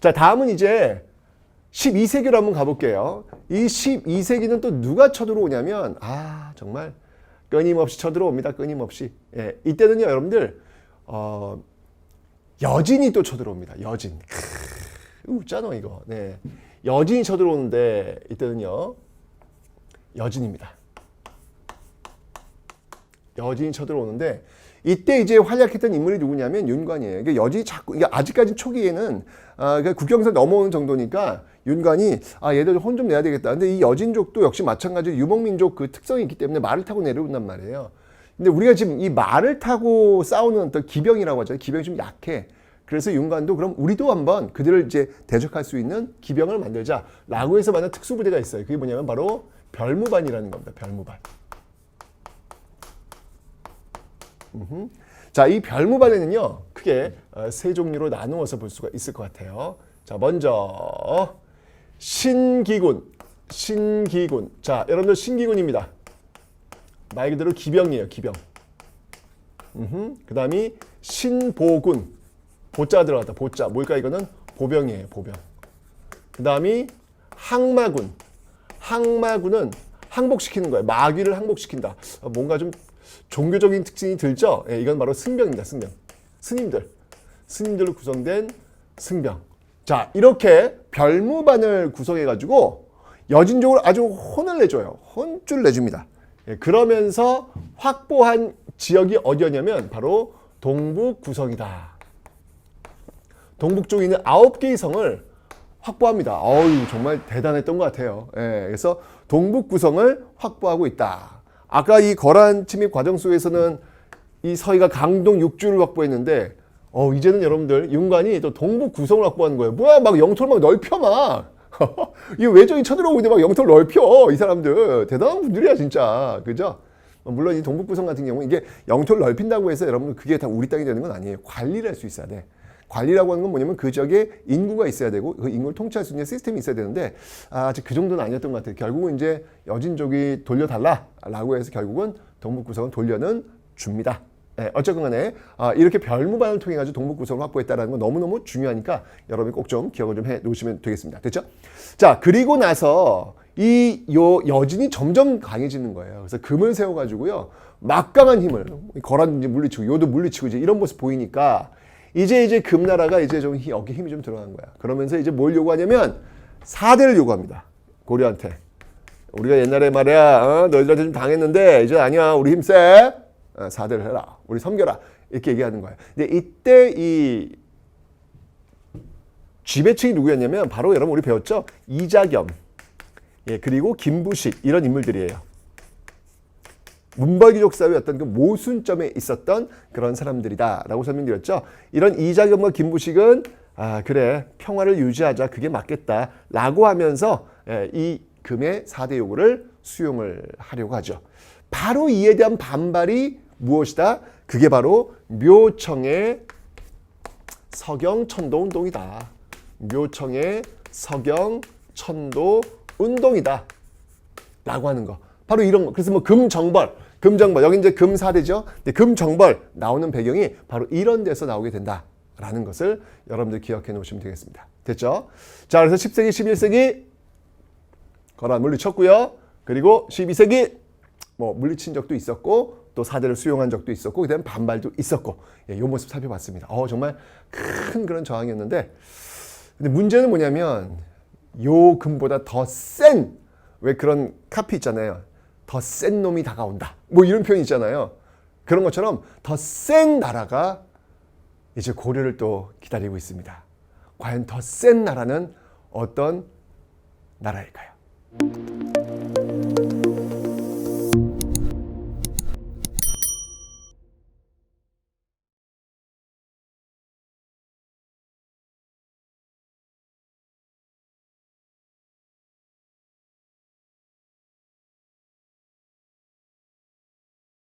자, 다음은 이제 12세기로 한번 가볼게요. 이 12세기는 또 누가 쳐들어오냐면, 아, 정말 끊임없이 쳐들어옵니다. 끊임없이. 예, 이때는요, 여러분들, 어, 여진이 또 쳐들어옵니다. 여진. 크, 웃잖아, 이거. 네. 여진이 쳐들어오는데, 이때는요, 여진입니다. 여진이 쳐들어오는데 이때 이제 활약했던 인물이 누구냐면 윤관이에요. 이게 여진이 자꾸 이게 아직까지 초기에는 아, 그 국경선 넘어오는 정도니까 윤관이 아 얘들 혼 좀 내야 되겠다. 근데 이 여진족도 역시 마찬가지로 유목민족 그 특성이 있기 때문에 말을 타고 내려온단 말이에요. 근데 우리가 지금 이 말을 타고 싸우는 어떤 기병이라고 하잖아요. 기병이 좀 약해. 그래서 윤관도 그럼 우리도 한번 그들을 이제 대적할 수 있는 기병을 만들자라고 해서 만든 특수부대가 있어요. 그게 뭐냐면 바로 별무반이라는 겁니다. 별무반. 음흠. 자, 이 별무반에는요, 크게 어, 세 종류로 나누어서 볼 수가 있을 것 같아요. 자, 먼저 신기군, 신기군. 자, 여러분들 신기군입니다. 말 그대로 기병이에요, 기병. 그 다음이 신보군, 보자 들어갔다, 보자. 뭘까 이거는 보병이에요, 보병. 그 다음이 항마군, 항마군은 항복시키는 거예요. 마귀를 항복시킨다. 어, 뭔가 좀 종교적인 특징이 들죠? 예, 이건 바로 승병입니다. 승병. 스님들. 스님들로 구성된 승병. 자, 이렇게 별무반을 구성해가지고 여진족을 아주 혼을 내줘요. 혼줄 내줍니다. 예, 그러면서 확보한 지역이 어디였냐면 바로 동북 구성이다. 동북 쪽에 있는 아홉 개의 성을 확보합니다. 어유 정말 대단했던 것 같아요. 예, 그래서 동북 구성을 확보하고 있다. 아까 이 거란 침입 과정 속에서는 이 서희가 강동 6주를 확보했는데 어 이제는 여러분들 윤관이 또 동북 구성을 확보하는 거예요. 뭐야 막 영토를 막 넓혀 막. 이 외적이 쳐들어오는데 막 영토를 넓혀 이 사람들 대단한 분들이야 진짜 그죠? 물론 이 동북 구성 같은 경우 이게 영토를 넓힌다고 해서 여러분 그게 다 우리 땅이 되는 건 아니에요. 관리를 할 수 있어야 돼. 관리라고 하는 건 뭐냐면 그 지역에 인구가 있어야 되고 그 인구를 통치할 수 있는 시스템이 있어야 되는데 아, 아직 그 정도는 아니었던 것 같아요. 결국은 이제 여진족이 돌려달라라고 해서 결국은 동북구성은 돌려는 줍니다. 예, 어쨌건 간에 아, 이렇게 별무반을 통해 가지고 동북 구성을 확보했다는 건 너무너무 중요하니까 여러분이 꼭 좀 기억을 좀 해 놓으시면 되겠습니다. 됐죠? 자, 그리고 나서 이 요 여진이 점점 강해지는 거예요. 그래서 금을 세워 가지고요. 막강한 힘을 이제 물리치고 요도 물리치고 이제 이런 모습 보이니까 이제 이제 금나라가 이제 좀 힘- 어깨 힘이 좀 들어간 거야. 그러면서 이제 뭘 요구하냐면 사대를 요구합니다. 고려한테. 우리가 옛날에 말이야, 어, 너희들한테 좀 당했는데 이제 아니야, 우리 힘 세. 어, 사대를 해라, 우리 섬겨라 이렇게 얘기하는 거야. 근데 이때 이 지배층이 누구였냐면 바로 여러분 우리 배웠죠 이자겸, 예 그리고 김부식 이런 인물들이에요. 문벌귀족 사회의 어떤 그 모순점에 있었던 그런 사람들이다라고 설명드렸죠. 이런 이자겸과 김부식은 아 그래 평화를 유지하자 그게 맞겠다라고 하면서 예, 이 금의 4대 요구를 수용을 하려고 하죠. 바로 이에 대한 반발이 무엇이다? 그게 바로 묘청의 서경 천도 운동이다. 묘청의 서경 천도 운동이다. 라고 하는 거. 바로 이런 거. 그래서 뭐 금정벌, 금정벌. 여기 이제 금사대죠. 근데 금정벌 나오는 배경이 바로 이런 데서 나오게 된다. 라는 것을 여러분들 기억해 놓으시면 되겠습니다. 됐죠? 자, 그래서 10세기, 11세기 거란 물리쳤고요. 그리고 12세기 뭐 물리친 적도 있었고 또 사대를 수용한 적도 있었고 그다음 반발도 있었고 예, 이 모습 살펴봤습니다. 어 정말 큰 그런 저항이었는데 근데 문제는 뭐냐면 요 금보다 더 센 왜 그런 카피 있잖아요. 더 센 놈이 다가온다. 뭐 이런 표현 있잖아요. 그런 것처럼 더 센 나라가 이제 고려를 또 기다리고 있습니다. 과연 더 센 나라는 어떤 나라일까요?